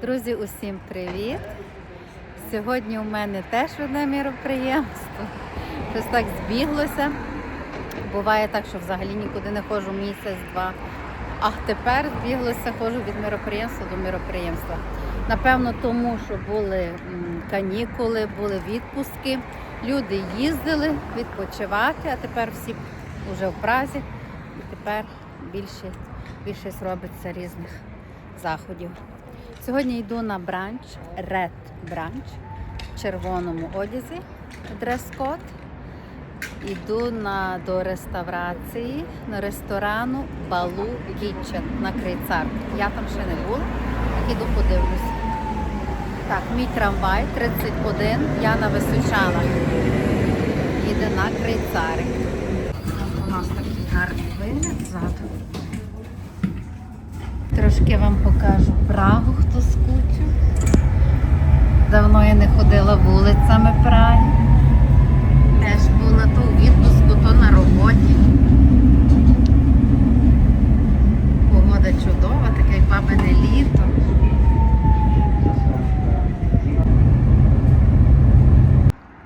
Друзі, усім привіт! Сьогодні у мене теж одне міроприємство. Щось так збіглося. Буває так, що взагалі нікуди не ходжу місяць-два. А тепер збіглося, ходжу від міроприємства до міроприємства. Напевно, тому що були канікули, були відпустки. Люди їздили відпочивати, а тепер всі вже в Празі. І тепер більше, більше робиться різних заходів. Сьогодні йду на бранч, Red Бранч в червоному одязі, дрес-код. Йду на, до реставрації, на ресторану Балу Kitchen на Крейцар. Я там ще не була, іду подивлюся. Так, мій трамвай 31, Яна Височана. Їде на Крейцари. У нас такий гарний вигляд ззаду. Трошки вам покажу Прагу, хто скучив. Давно я не ходила вулицями Праги. Теж була то у відпуску, то на роботі. Погода чудова, таке бабине літо.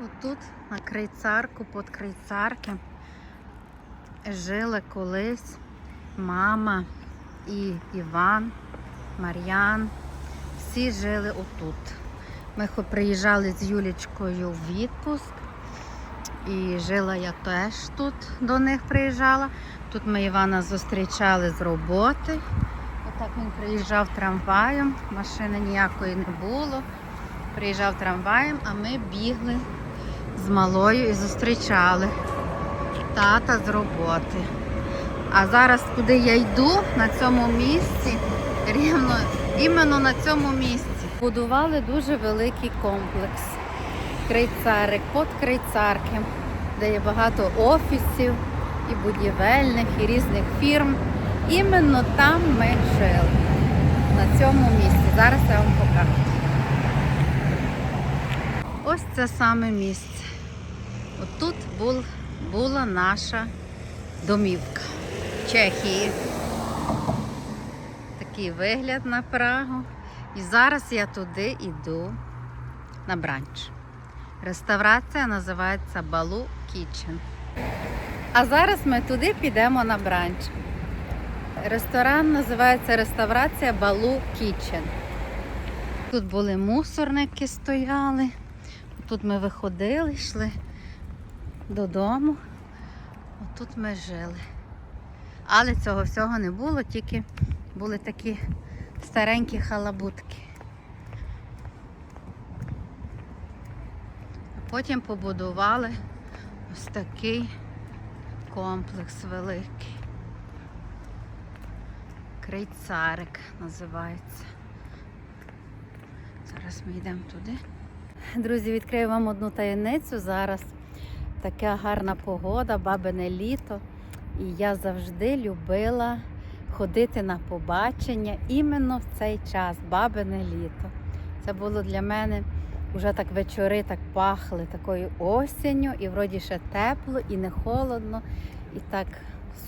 Отут на крейцарку, під крейцарки жили колись мама і Іван, Мар'ян. Всі жили отут. Ми приїжджали з Юлічкою в відпуск. І жила я теж тут до них приїжджала. Тут ми Івана зустрічали з роботи. Отак він приїжджав трамваєм, машини ніякої не було. Приїжджав трамваєм, а ми бігли з малою і зустрічали тата з роботи. А зараз, куди я йду, на цьому місці, рівно іменно на цьому місці, будували дуже великий комплекс. Крейцарик, крейцарки, де є багато офісів і будівельних, і різних фірм. Іменно там ми жили. На цьому місці. Зараз я вам покажу. Ось це саме місце. Отут була наша домівка Чехії. Такий вигляд на Прагу. І зараз я туди йду на бранч. Реставрація називається Балу Kitchen. А зараз ми туди підемо на бранч. Ресторан називається реставрація Балу Kitchen. Тут були мусорники стояли. Тут ми виходили, йшли додому. Отут ми жили. Але цього всього не було, тільки були такі старенькі халабутки. Потім побудували ось такий комплекс великий. Крейцарик називається. Зараз ми йдемо туди. Друзі, відкрию вам одну таємницю. Зараз така гарна погода, бабине літо. І я завжди любила ходити на побачення іменно в цей час, бабине літо. Це було для мене вже так вечори так пахли такою осінню, і вроді ще тепло, і не холодно, і так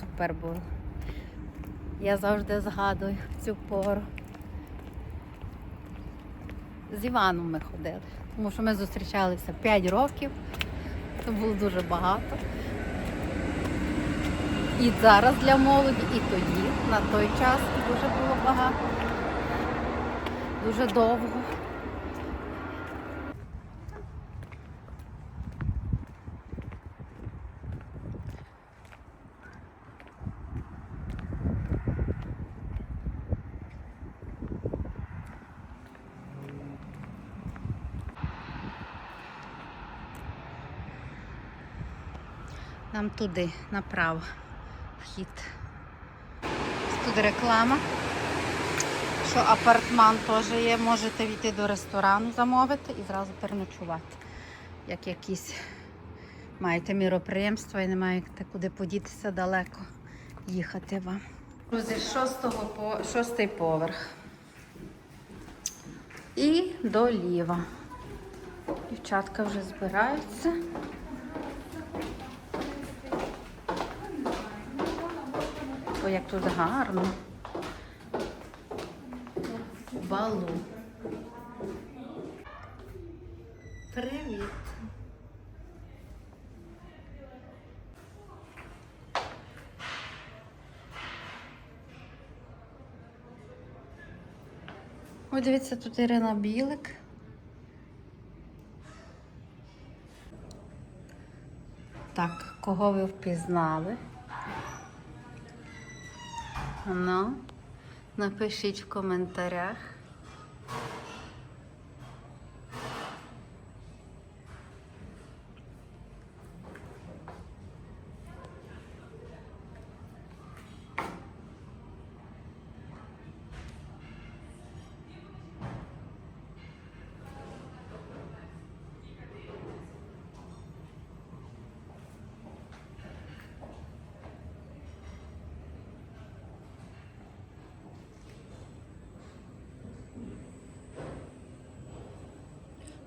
супер було. Я завжди згадую цю пору. З Іваном ми ходили, тому що ми зустрічалися 5 років, це було дуже багато. І зараз для молоді, і тоді, на той час дуже було багато. Дуже довго. Нам туди, направо, вхід. Тут реклама, що апартман теж є, можете війти до ресторану, замовити і зразу переночувати. Як якісь маєте міроприємство і не маєте куди подітися далеко їхати вам. Друзі, з шостого по шостий поверх. І доліва. Дівчатка вже збираються. Ой, як тут гарно. Балу. Привіт. Ой, дивіться, тут Ірина Білик. Так, кого ви впізнали? Ну, напишіть в коментарях.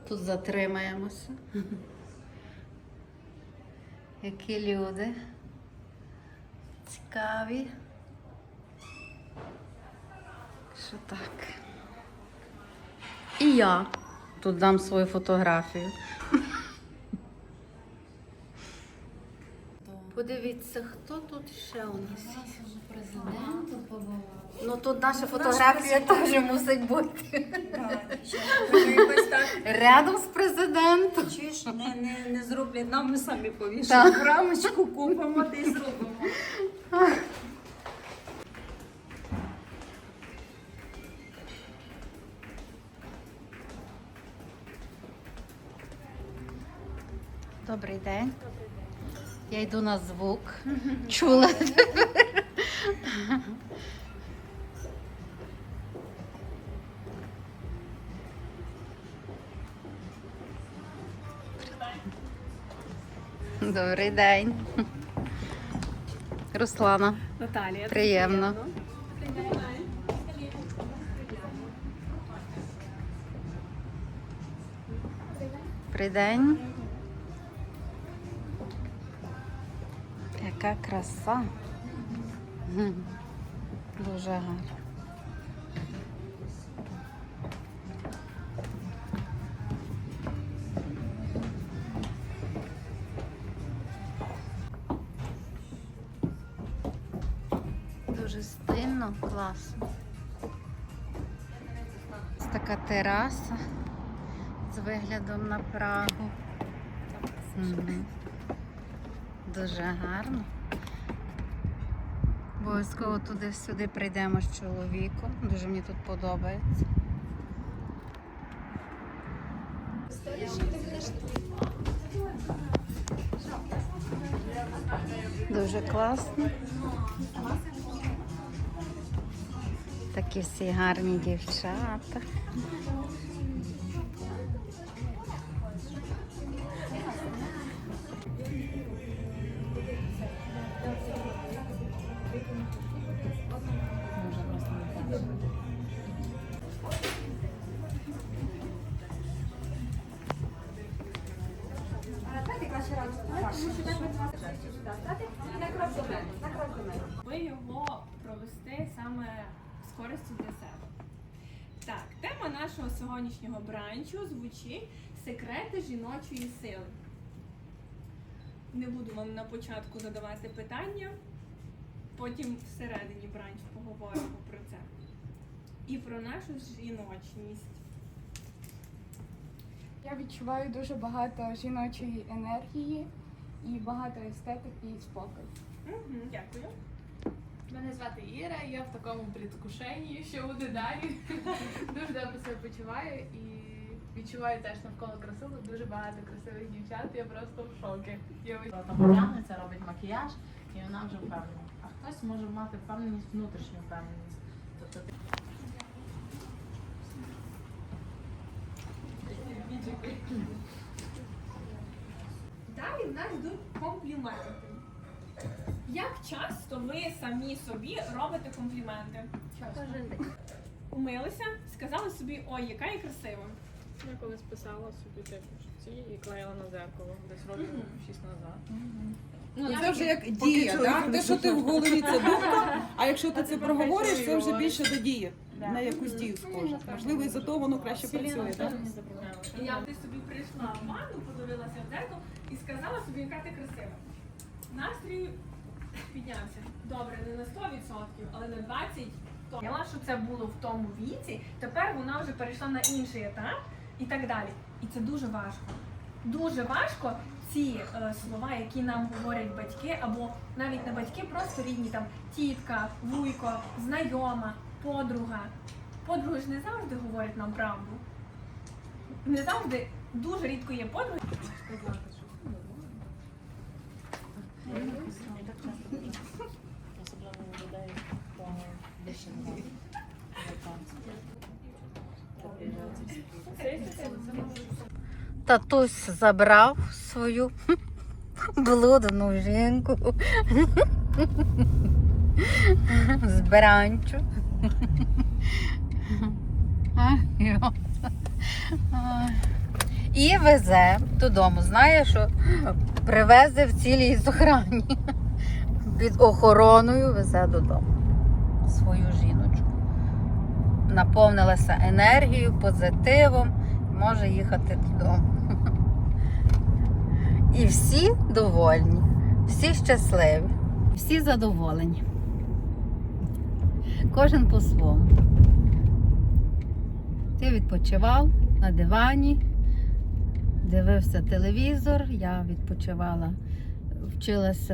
Тут затримаємося. Які люди цікаві. Що так? І я тут дам свою фотографію. Подивіться, хто тут ще у нас. Президенту побував. Ну тут наша фотографія теж мусить бути. Якось так. Рядом з президентом. Чуєш, не, не, не зроблять, нам ми самі Так. повішаємо. Рамочку купимо та й зробимо. Добрий день. Я йду на звук. Чула. Добрий день. Руслана. Наталія. Приємно. Добрий день. Яка краса. Дуже гарно. Дуже стильно, класно. Ось така тераса з виглядом на Прагу. Дуже гарно. Обов'язково туди-сюди прийдемо з чоловіком. Дуже мені тут подобається. Дуже класно. Такі всі гарні дівчата. Тема нашого сьогоднішнього бранчу звучить секрети жіночої сили. Не буду вам на початку задавати питання, потім всередині бранчу поговоримо про це. І про нашу жіночність. Я відчуваю дуже багато жіночої енергії і багато естетики і спокою. Угу, дякую. Мене звати Іра, я в такому предвкушенні, що буде далі. Дуже добре себе почуваю і відчуваю теж навколо красивих, дуже багато красивих дівчат. Я просто в шокі. Я ось- робить макіяж, і вона вже впевнена. А хтось може мати впевненість, внутрішню впевненість. Тобто ти Далі в нас йдуть компліменти. Як часто ви самі собі робите компліменти? Кожен день. Умилися, сказали собі, ой, яка я красива. Я колись писала собі типу ці і клеїла на зеркало десь років. 6 назад. Ну, це вже як дія, да? те, що ти в голові, це думка, а якщо ти це проговориш, це вже більше до дії. на якусь дію схоже. Можливо, і за то воно краще працює, так? І я ти собі прийшла в ванну, подивилася в дзеркало і сказала собі, яка ти красива. Настрій піднявся. Добре, не на 100%, але на 20%. Поняла, що це було в тому віці, тепер вона вже перейшла на інший етап і так далі. І це дуже важко. Дуже важко ці е, слова, які нам говорять батьки, або навіть не батьки, просто рідні там тітка, вуйко, знайома, подруга. Подруги ж не завжди говорять нам правду. Не завжди дуже рідко є подруги. Особливо людей по більше. Татусь забрав свою блудну жінку з бранчу. Ай, йо. Ай. І везе додому. Знає, що привезе в цілій зохрані. Під охороною везе додому свою жіночку. Наповнилася енергією, позитивом, може їхати додому. І всі довольні, всі щасливі, всі задоволені. Кожен по-своєму. Ти відпочивав на дивані, дивився телевізор, я відпочивала, вчилася